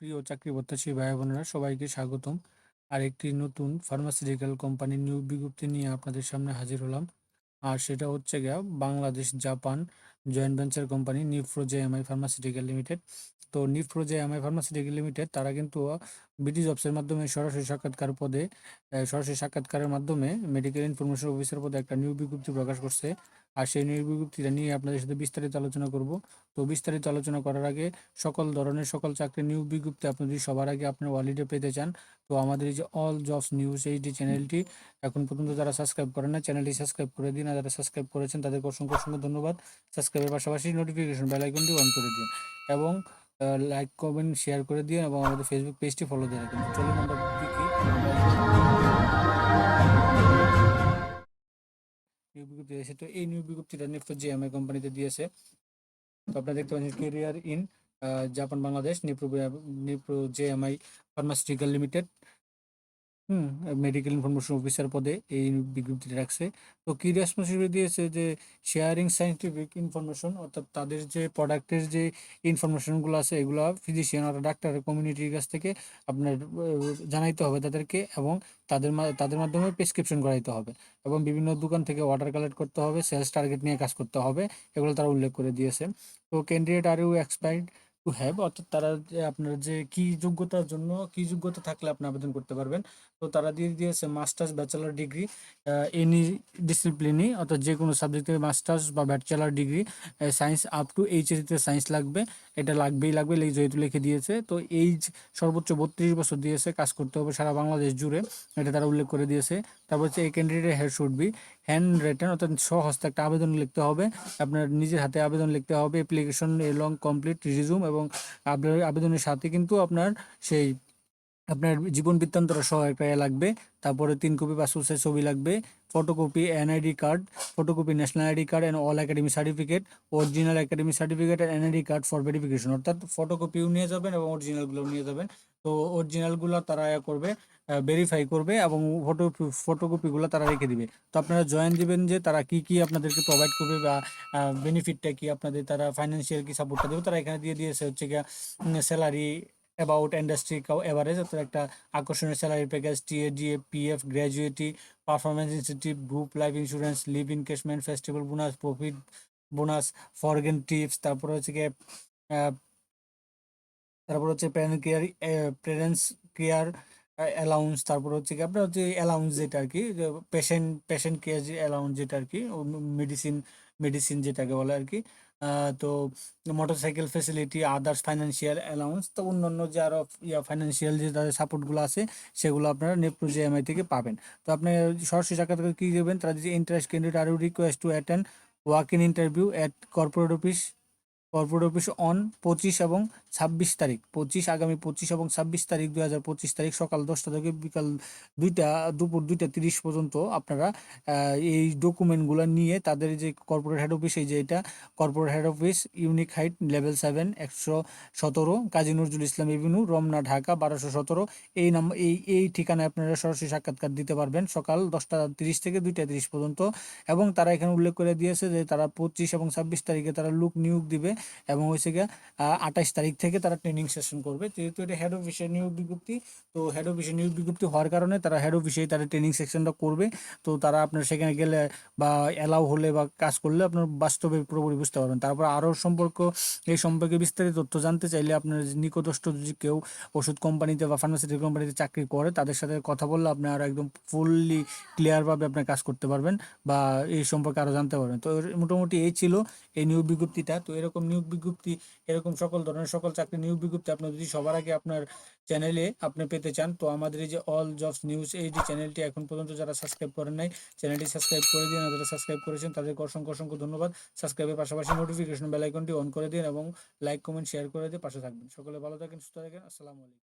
প্রিয় চাকরি প্রত্যাশী ভাই বোনেরা, সবাইকে স্বাগতম। আর একটি নতুন ফার্মাসিউটিক্যাল কোম্পানির নিউ বিজ্ঞপ্তি নিয়ে আপনাদের সামনে হাজির হলাম। আর সেটা হচ্ছে গিয়া Bangladesh Japan joint venture company Nipro JMI pharmaceutical limited তো নিউফ্রো জেএমআই ফার্মাসিউটিক্যাল লিমিটেড তারা কিন্তু বিডি জবসের মাধ্যমে সরাসরি সাক্ষাৎকার পদে সরাসরি সাক্ষাৎকারের মাধ্যমে মেডিকেল ইনফরমেশন অফিসার পদে একটা নিয়োগ বিজ্ঞপ্তি প্রকাশ করছে। আর সেই নিয়োগ বিজ্ঞপ্তিটা নিয়ে আপনাদের সাথে বিস্তারিত আলোচনা করব। তো বিস্তারিত আলোচনা করার আগে সকল ধরনের সকল চাকরির নিয়োগ বিজ্ঞপ্তি আপনি যদি সবার আগে আপনার ওয়ালিডে পেতে চান, তো আমাদের এই যে অল জবস নিউজ এই যে চ্যানেলটি এখন পর্যন্ত যারা সাবস্ক্রাইব করেন না চ্যানেলটি সাবস্ক্রাইব করে দিন। আর যারা সাবস্ক্রাইব করেছেন, তাদেরকে অসংখ্য অসংখ্য ধন্যবাদ। সাবস্ক্রাইবের পাশাপাশি নোটিফিকেশন বেল আইকনটি অন করে দিন। এবং লাইক কমেন্ট শেয়ার করে দিন এবং আমাদের ফেসবুক পেজটি ফলো দিয়ে রাখবেন চলুন আমরা দেখি। নিয়োগ বিজ্ঞপ্তি দিয়েছে তো এই নিয়োগ বিজ্ঞপ্তিটা নিফটো এম কোম্পানিতে দিয়েছে। তো আপনারা দেখতে পাচ্ছেন career in Japan Bangladesh Nipro Nipro I pharmaceutical limited hmm medical information officer পদে এই বিজ্ঞপ্তিটা রাখছে। তো কি রেসপন্সিবিলিটি দিয়েছে যে শেয়ারিং সায়েন্টিফিক ইনফরমেশন অর্থাৎ তাদের যে প্রোডাক্টের যে ইনফরমেশনগুলো আছে, এগুলো ফিজিশিয়ান আর ডাক্তার কমিউনিটির কাছ থেকে আপনার জানাইতে হবে তাদেরকে এবং তাদের তাদের মাধ্যমে প্রেসক্রিপশন করাইতে হবে এবং বিভিন্ন দোকান থেকে অর্ডার কালেক্ট করতে হবে সেলস টার্গেট নিয়ে কাজ করতে হবে, এগুলো তারা উল্লেখ করে দিয়েছে। তো candidate are you expired have অর্থাৎ তারা যে আপনার যে কি যোগ্যতার জন্য, কি যোগ্যতা থাকলে আপনি আবেদন করতে পারবেন। তো তারা দিয়ে দিয়েছে মাস্টার্স, ব্যাচেলার ডিগ্রি এনি ডিসিপ্লিনই অর্থাৎ যে কোনো সাবজেক্টে মাস্টার্স বা bachelor degree science up to এইচএসিতে science লাগবে। এটা লাগবেই লাগবে যেহেতু লিখে দিয়েছে। তো এইজ সর্বোচ্চ বত্রিশ বছর দিয়েছে কাজ করতে হবে সারা বাংলাদেশ জুড়ে। এটা তারা উল্লেখ করে দিয়েছে। তারপর হচ্ছে এই candidate head should be hand written অর্থাৎ সহস্তে একটা আবেদন লিখতে হবে। আপনার নিজের হাতে আবেদন লিখতে হবে অ্যাপ্লিকেশন লং কমপ্লিট রিজিউম এবং আপনার আবেদনের সাথে কিন্তু আপনার সেই আপনার জীবন বৃত্তান্তর সহ একটা লাগবে, তারপরে তিন কপি পাসপোর্ট ছবি লাগবে photocopy NID card photocopy national ID card and all academy certificate original academy certificate and NID card for verification অর্থাৎ ফটোকপিও নিয়ে যাবেন এবং অরিজিনালগুলো নিয়ে যাবেন। তো অরিজিনালগুলো তারা করবে ভেরিফাই করবে এবং ফটো ফটোকপিগুলো তারা রেখে দিবে। তো আপনারা জয়েন দিবেন যে তারা কি কি আপনাদেরকে প্রোভাইড করবে বা বেনিফিটটা কি আপনাদের, তারা ফাইন্যান্সিয়াল কি সাপোর্টটা দেবে, তারা এখানে দিয়ে দিয়েছে হচ্ছে গিয়া স্যালারি অ্যাবাউট ইন্ডাস্ট্রি এভারেজ অর্থাৎ একটা আকর্ষণীয় salary package TA DA PF gratuity performance incentive group life insurance leave encashment festival bonus profit bonus foreign tips তারপর হচ্ছে গিয়ে তারপর হচ্ছে parent care parents care allowance তারপর হচ্ছে কি আপনার হচ্ছে অ্যালাউন্স যেটা আর কি পেশেন্ট পেশেন্ট কেয়ার যে অ্যালাউন্স যেটা আর কি মেডিসিন মেডিসিন যেটাকে বলে আর কি তো motorcycle facility others financial allowance তো অন্য অন্য যে আরও ইয়া ফাইন্যান্সিয়াল যে তাদের সাপোর্টগুলো আছে, সেগুলো আপনারা নেপ্রো জিএমআই থেকে পাবেন। তো আপনি সরাসরি সাক্ষাৎকার কী দেবেন, তারা যদি ইন্টারেস্ট ক্যান্ডিডেট আরও request to attend walk in interview at corporate office corporate office on পঁচিশ এবং ছাব্বিশ তারিখ। পঁচিশ, আগামী পঁচিশ এবং ছাব্বিশ তারিখ দুই হাজার পঁচিশ তারিখ সকাল দশটা থেকে বিকাল দুইটা, দুপুর দুইটা তিরিশ পর্যন্ত আপনারা এই ডকুমেন্টগুলো নিয়ে তাদের যে কর্পোরেট হেড অফিস এই যে এটা corporate head office unique height level seven একশো সতেরো, কাজী নজরুল ইসলাম এভিনিউ রমনা, ঢাকা, বারোশো সতেরো। এই নাম, এই এই ঠিকানায় আপনারা সরাসরি সাক্ষাৎকার দিতে পারবেন সকাল দশটা তিরিশ থেকে দুইটা তিরিশ পর্যন্ত। এবং তারা এখানে উল্লেখ করে দিয়েছে যে তারা পঁচিশ এবং ছাব্বিশ তারিখে তারা লুক নিয়োগ দিবে। এবং হচ্ছে গিয়ে আঠাশ তারিখ থেকে তারা ট্রেনিং সেশন করবে। যেহেতু এটা হেড অফিসের নিয়োগ বিজ্ঞপ্তি, তো হেড অফিসের নিয়োগ বিজ্ঞপ্তি হওয়ার কারণে তারা হেড অফিসেই তারা ট্রেনিং সেকশনটা করবে। তো তারা আপনার সেখানে গেলে বা অ্যালাউ হলে বা কাজ করলে আপনার বাস্তবে পুরোপুরি বুঝতে পারবেন। তারপর আরও সম্পর্ক, এই সম্পর্কে বিস্তারিত তথ্য জানতে চাইলে আপনার নিকটস্থ যদি কেউ ওষুধ কোম্পানিতে বা ফার্মাসিউটিক্যাল কোম্পানিতে চাকরি করে, তাদের সাথে কথা বললে আপনি আরও একদম ফুললি ক্লিয়ারভাবে আপনার কাজ করতে পারবেন বা এই সম্পর্কে আরও জানতে পারবেন। তো মোটামুটি এই ছিল এই নিয়োগ বিজ্ঞপ্তিটা। তো এরকম নিয়োগ বিজ্ঞপ্তি, এরকম সকল ধরনের সকল চাকরি নিয়োগ বিজ্ঞপ্তি আপনি যদি সবার আগে আপনার চ্যানেলে আপনি পেতে চান, তো আমাদের এই যে অল জবস নিউজ এই যে চ্যানেলটি এখন পর্যন্ত যারা সাবস্ক্রাইব করেন নাই, চ্যানেলটি সাবস্ক্রাইব করে দিন যারা সাবস্ক্রাইব করেছেন তাদেরকে অসংখ্য অসংখ্য ধন্যবাদ। সাবস্ক্রাইবের পাশাপাশি নোটিফিকেশন বেল আইকনটি অন করে দিন এবং লাইক কমেন্ট শেয়ার করে দিয়ে পাশে থাকবেন। সকলে ভালো থাকেন, সুস্থ থাকেন, আসসালামু আলাইকুম।